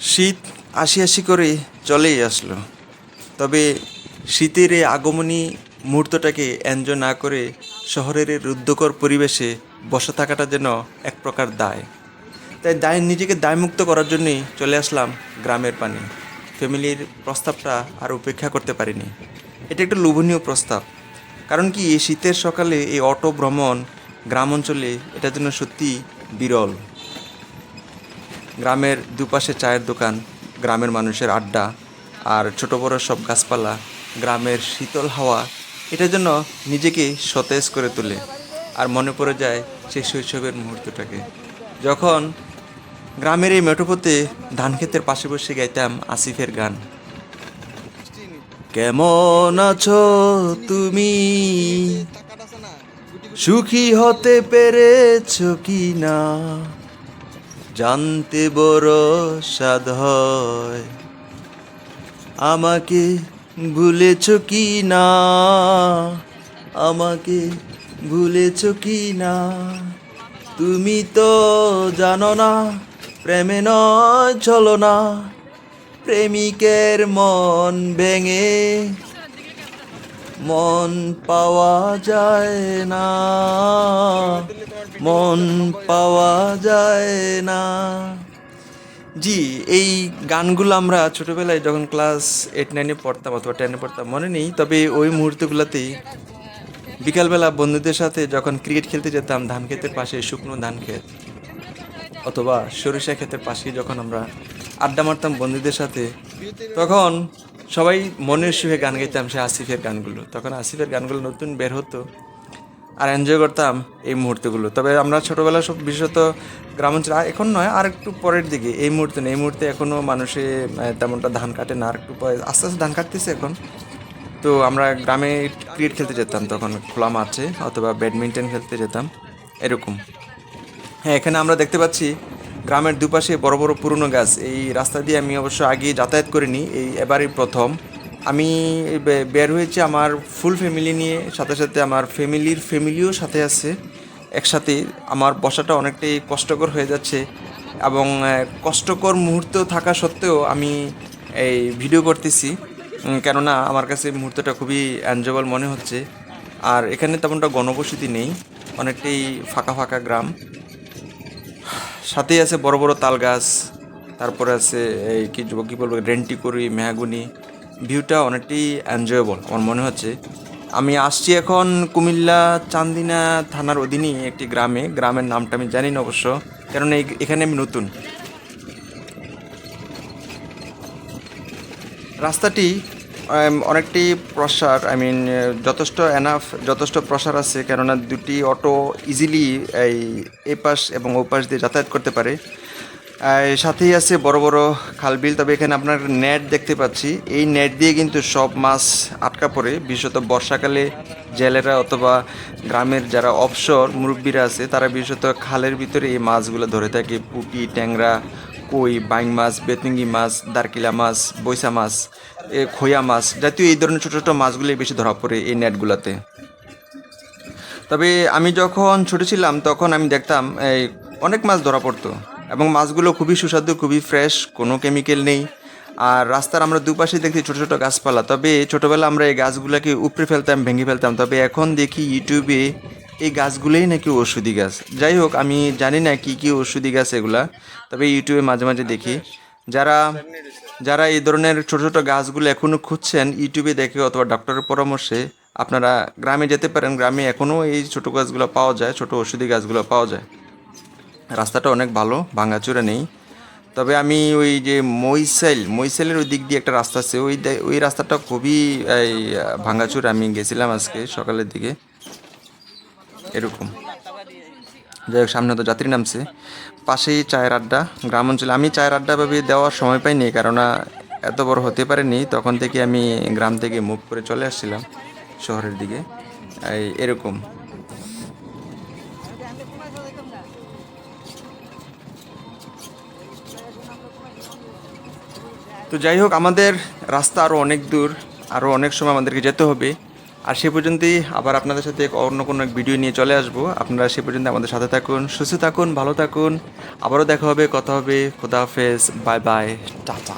শীত আসি আসি করে চলেই আসলো। তবে শীতের এই আগমনী মুহূর্তটাকে এনজয় না করে শহরের রুদ্ধকর পরিবেশে বসে থাকাটা যেন এক প্রকার দায়। তাই দায় নিজেকে দায়মুক্ত করার জন্যই চলে আসলাম গ্রামের পানি। ফ্যামিলির প্রস্তাবটা আর উপেক্ষা করতে পারিনি। এটা একটা লোভনীয় প্রস্তাব। কারণ কি এই শীতের সকালে এই অটো ভ্রমণ গ্রাম অঞ্চলে এটা যেন সত্যি বিরল। গ্রামের দুপাশে চায়ের দোকান, গ্রামের মানুষের আড্ডা আর ছোট বড় সব গাছপালা, গ্রামের শীতল হাওয়া এটা যেন নিজেকে সতেজ করে তোলে আর মনে পড়ে যায় সেই শৈশবের মুহূর্তটাকে। যখন গ্রামের এই মেঠোপথে ধান ক্ষেতের পাশে বসে গাইতাম আসিফের গান। কেমন আছো তুমি? সুখী হতে পেরেছ কি না? জানতে বড় সাধ আমাকে ভুলেছ কি না? আমাকে ভুলেছ কি না? তুমি তো জানো না, প্রেমে নয়, চলো না। প্রেমিকের মন ভেঙে মন পাওয়া যায় না। মন পাওয়া যায় না। জি, এই গানগুলো আমরা ছোটবেলায় যখন ক্লাস এইট নাইনে পড়তাম অথবা টেনে পড়তাম, মনে নেই, তবে ওই মুহূর্তগুলোতেই বিকালবেলা বন্ধুদের সাথে যখন ক্রিকেট খেলতে যেতাম, ধান ক্ষেতের পাশে, শুকনো ধান ক্ষেত, অথবা সরিষা ক্ষেতের পাশে যখন আমরা আড্ডা মারতাম বন্ধুদের সাথে, তখন সবাই মনের সুখে গান গাইতাম সে আসিফের গানগুলো। তখন আসিফের গানগুলো নতুন বের হতো। আর এনজয় করতাম এই মুহূর্তগুলো। তবে আমরা ছোটোবেলা সব বিশেষত গ্রামাঞ্চলে এখন নয়, আর একটু পরের দিকে, এই মুহূর্তে না এই মুহূর্তে এখনও মানুষে তেমনটা ধান কাটে না, আর একটু আস্তে আস্তে ধান কাটতেছে এখন। তো আমরা গ্রামে ক্রিকেট খেলতে যেতাম তখন, খোলা মাঠে, অথবা ব্যাডমিন্টন খেলতে যেতাম, এরকম। হ্যাঁ এখানে আমরা দেখতে পাচ্ছি গ্রামের দুপাশে বড় বড় পুরনো গাছ। এই রাস্তা দিয়ে আমি অবশ্য আগে যাতায়াত করিনি, এই এবারই প্রথম। আমি বের হয়েছি আমার ফুল ফ্যামিলি নিয়ে, সাথে সাথে আমার ফ্যামিলির ফ্যামিলিও সাথে আছে, একসাথে। আমার বসাটা অনেকটাই কষ্টকর হয়ে যাচ্ছে এবং কষ্টকর মুহূর্ত থাকা সত্ত্বেও আমি এই ভিডিও করতেছি। কেননা আমার কাছে মুহূর্তটা খুবই এনজয়েবল মনে হচ্ছে। আর এখানে তেমনটা গণবসতি নেই, অনেকটাই ফাঁকা ফাঁকা গ্রাম। সাথেই আছে বড় বড় তাল গাছ, তারপরে আছে এই কি কি বলব, রেন্টিকুরি, মেহাগুনি ভিউটা অনেকটাই এনজয়েবল আমার মনে হচ্ছে। আমি আসছি এখন কুমিল্লা চান্দিনা থানার অধীনেই একটি গ্রামে। গ্রামের নামটা আমি জানি না অবশ্য, কারণ এখানে আমি নতুন। রাস্তাটি অনেকটি প্রসার আই মিন যথেষ্ট এনাফ যথেষ্ট প্রসার আছে, কেননা দুটি অটো ইজিলি এই এপাশ এবং ওপাশ দিয়ে যাতায়াত করতে পারে। সাথেই আছে বড় বড় খালবিল, তবে এখানে আপনার নেট দেখতে পাচ্ছি। এই নেট দিয়ে কিন্তু সব মাছ আটকা পড়ে। বিশেষত বর্ষাকালে জেলেরা অথবা গ্রামের যারা অবসর মুরব্বীরা আছে, তারা বিশেষত খালের ভিতরে এই মাছগুলো ধরে থাকে। পুঁটি, ট্যাংরা, কই, বাইং মাছ বেতঙ্গি মাছ, দারকিলা মাছ, বৈশা মাছ খোয়া মাছ জাতীয় এই ধরনের ছোটো ছোটো মাছগুলি বেশি ধরা পড়ে এই নেটগুলোতে। তবে আমি যখন ছোট ছিলাম, তখন আমি দেখতাম, এই অনেক মাছ ধরা পড়তো। এবং মাছগুলো খুবই সুস্বাদু, খুবই ফ্রেশ কোনো কেমিক্যাল নেই। আর রাস্তার আমরা দুপাশে দেখি ছোটো ছোটো গাছপালা। তবে ছোটোবেলা আমরা এই গাছগুলোকে উপড়ে ফেলতাম, ভেঙে ফেলতাম। তবে এখন দেখি ইউটিউবে এই গাছগুলোই নাকি ওষুধি গাছ। যাই হোক, আমি জানি না কি কি ওষুধি গাছ এগুলা, তবে ইউটিউবে মাঝে মাঝে দেখি। যারা যারা এই ধরনের ছোটো ছোটো গাছগুলো এখনও খুঁজছেন, ইউটিউবে দেখে অথবা ডক্টরের পরামর্শে আপনারা গ্রামে যেতে পারেন। গ্রামে এখনও এই ছোটো গাছগুলো পাওয়া যায়, ছোটো ওষুধি গাছগুলো পাওয়া যায়। রাস্তাটা অনেক ভালো, ভাঙাচুরা নেই। তবে আমি ওই যে মইসাইল মইসাইলের ওই দিক দিয়ে একটা রাস্তা আছে। ওই ওই রাস্তাটা খুবই ভাঙাচুর। আমি গেছিলাম আজকে সকালের দিকে। এরকম। যাই হোক, সামনে তো যাত্রী নামছে। পাশেই চায়ের আড্ডা, গ্রাম অঞ্চলে। আমি চায়ের আড্ডা ভাবে দেওয়ার সময় পাইনি, কেননা এত বড় হতে পারেনি। তখন থেকে আমি গ্রাম থেকে মুভ করে চলে আসছিলাম শহরের দিকে। এরকম। তো যাই হোক, আমাদের রাস্তা আরও অনেক দূর আরও অনেক সময় আমাদেরকে যেতে হবে। আর সে পর্যন্তই আবার আপনাদের সাথে অন্য কোনো এক ভিডিও নিয়ে চলে আসব। আপনারা সে পর্যন্ত আমাদের সাথে থাকুন, সুস্থ থাকুন, ভালো থাকুন। আবারও দেখা হবে, কথা হবে, খোদা হাফেজ, বাই বাই, টাটা।